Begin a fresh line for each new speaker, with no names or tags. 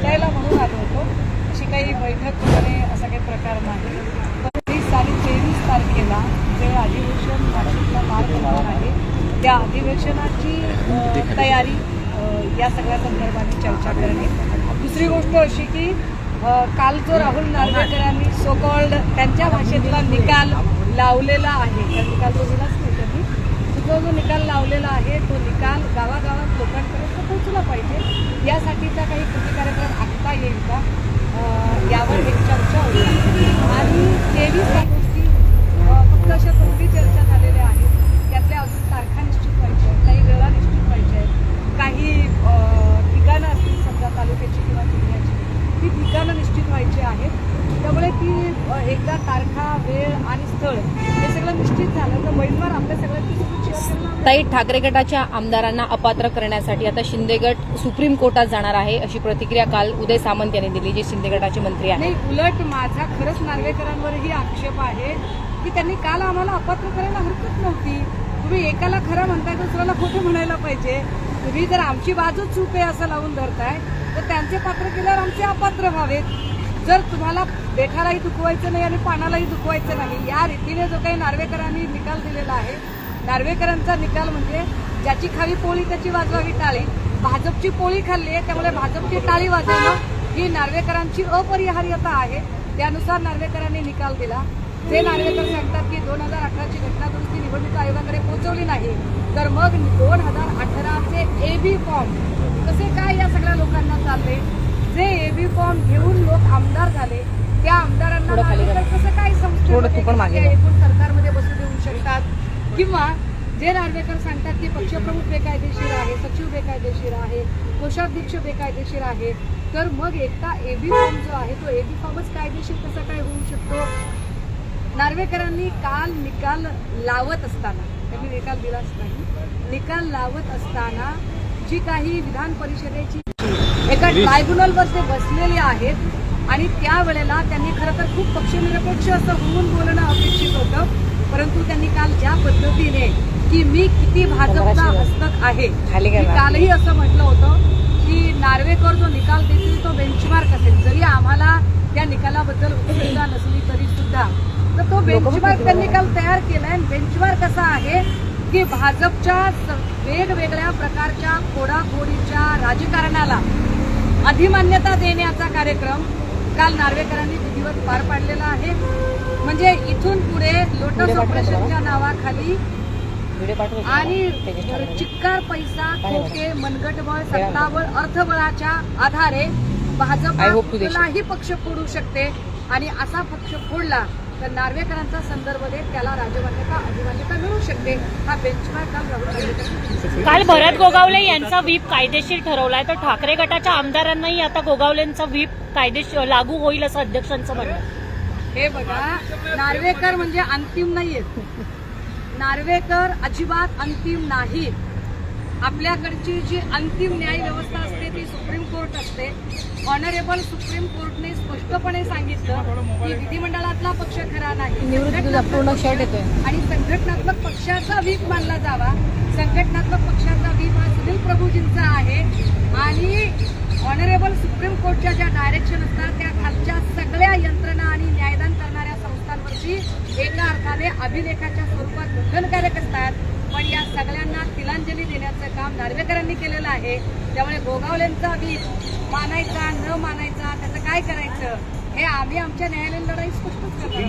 भेटायला म्हणून आलो होतो. अशी काही बैठक वगैरे असा काही प्रकार नाही. पंचवीस आणि तेवीस तारखेला जे अधिवेशन नाशिकला पार पडणार आहे त्या अधिवेशनाची तयारी या सगळ्या संदर्भाने चर्चा करणे. दुसरी गोष्ट अशी की काल जो राहुल नार्वेकरांनी सो कॉल्ड त्यांच्या भाषेतला निकाल लावलेला आहे त्या निकाल तो दिलाच नाही त्यांनी. तो जो निकाल लावलेला आहे तो निकाल गावागावात लोकांपर्यंत पोहोचला पाहिजे. यासाठीचा काही कृती कार्यक्रम येईल का यावर एक चर्चा होती आणि तेवीस या गोष्टी फक्त अशा पूर्वी चर्चा झालेल्या आहेत त्यातल्या अजून तारखा निश्चित व्हायच्या आहेत काही वेळा निश्चित व्हायच्या आहेत. काही ठिकाणं असतील समजा तालुक्याची किंवा जिल्ह्याची ती ठिकाणं निश्चित व्हायची आहेत. त्यामुळे ती एकदा तारखा वेळ आणि स्थळ हे सगळं निश्चित झालं तर वैद्यवार आपल्या सगळ्यांची
ताई ठाकरे गटाच्या आमदारांना अपात्र करण्यासाठी आता शिंदे गट सुप्रीम कोर्टात जाणार आहे अशी प्रतिक्रिया काल उदय सामंत यांनी दिली जे शिंदे गटाचे मंत्री आहेत.
उलट माझा खरंच नार्वेकरांवरही आक्षेप आहे की त्यांनी काल आम्हाला अपात्र करायला हरकत नव्हती. तुम्ही एकाला खरं म्हणताय दुसऱ्याला खोटं म्हणायला पाहिजे. तुम्ही जर आमची बाजू चूक आहे असं लावून धरताय तर त्यांचे पात्र केल्यावर आमचे अपात्र व्हावेत. जर तुम्हाला देठालाही दुखवायचं नाही आणि पानालाही दुखवायचं नाही या रीतीने जो काही नार्वेकरांनी निकाल दिलेला आहे नार्वेकरांचा निकाल म्हणजे ज्याची खावी पोळी त्याची वाजवावी टाळी. भाजपची पोळी खाल्ली आहे त्यामुळे भाजपची टाळी वाजवणं ही नार्वेकरांची अपरिहार्यता आहे. त्यानुसार नार्वेकरांनी निकाल दिला. जे नार्वेकर सांगतात की दोन हजार अठराची घटना दुरुस्ती निवडणूक आयोगाकडे पोहोचवली नाही तर मग दोन हजार अठराचे एबी फॉर्म कसे काय या सगळ्या लोकांना चालले? जे एबी फॉर्म घेऊन लोक आमदार झाले त्या आमदारांना कसं काय
थोडं
किंवा जे नार्वेकर सांगतात की पक्षप्रमुख बेकायदेशीर आहे सचिव बेकायदेशीर आहे कोषाध्यक्ष बेकायदेशीर आहे तर मग एकटा एबी फॉर्म जो आहे तो एबी फॉर्मच कायदेशीर कसा काय होऊ शकतो? नार्वेकरांनी काल निकाल लावत असताना त्यांनी निकाल दिलाच नाही निकाल लावत असताना जी काही विधान परिषदेची एका ट्रायब्युनलवर ते बसलेले आहेत आणि त्यावेळेला त्यांनी खरं तर खूप पक्षनिरपेक्ष असं होऊन बोलणं अपेक्षित होतं. परंतु त्यांनी काल ज्या पद्धतीने की मी किती भाजपचा हस्तक आहे मी. कालही असं म्हटलं होतं की नार्वेकर जो निकाल देतील तो बेंचमार्क असेल. जरी आम्हाला त्या निकालाबद्दल उत्सुकता नसली तरी सुद्धा. तर तो बेंचमार्क त्यांनी काल तयार केलाय. बेंचमार्क असा आहे की भाजपच्या वेगवेगळ्या प्रकारच्या फोडाफोडीच्या राजकारणाला अधिमान्यता देण्याचा कार्यक्रम काल नार्वेकरांनी विधिवत पार पाडलेला आहे म्हणजे इथून पुढे लोटस ऑपरेशनच्या नावाखाली? आणि. चिक्कार पैसा खोके मनगटबळ सत्ताबळ अर्थबळाच्या आधारे भाजप. कुठलाही पक्ष फोडू शकते आणि असा पक्ष फोडला तर नार्वेकरांचा संदर्भ देत त्याला राजमान्यता अधिमान्यता मिळू शकते. हा बेंचमार्क काल राहुल
काल भरत गोगावले यांचा व्हीप कायदेशीर ठरवलाय. तर ठाकरे गटाच्या आमदारांनाही आता गोगावलेंचा व्हीप कायदेशीर लागू होईल असं अध्यक्षांचं म्हणणं.
हे बघा नार्वेकर म्हणजे अंतिम नाहीयेत नार्वेकर अजिबात अंतिम नाही आपल्याकडची जी अंतिम न्याय व्यवस्था असते ती सुप्रीम कोर्ट असते. ऑनरेबल सुप्रीम कोर्टने स्पष्टपणे सांगितलं की विधिमंडळातला पक्ष खरा नाही. आणि संघटनात्मक पक्षाचा व्हीप मानला जावा. संघटनात्मक पक्षाचा व्हीप हा सुनील प्रभूजींचा आहे. आणि ऑनरेबल सुप्रीम कोर्टच्या ज्या डायरेक्शन असतात त्या खालच्या सगळ्या यंत्रणा आणि न्यायदान करणाऱ्या संस्थांवरची एका अर्थाने अभिलेखाच्या स्वरूपात बंधनकारक असतात. पण या सगळ्यांना तिलांजली देण्याचं काम नार्वेकरांनी केलेलं आहे. त्यामुळे गोगावलेंचा व्हीप मानायचा न मानायचा त्याचं काय करायचं? हे आम्ही आमच्या न्यायालयीन लढाई स्पष्टच करणार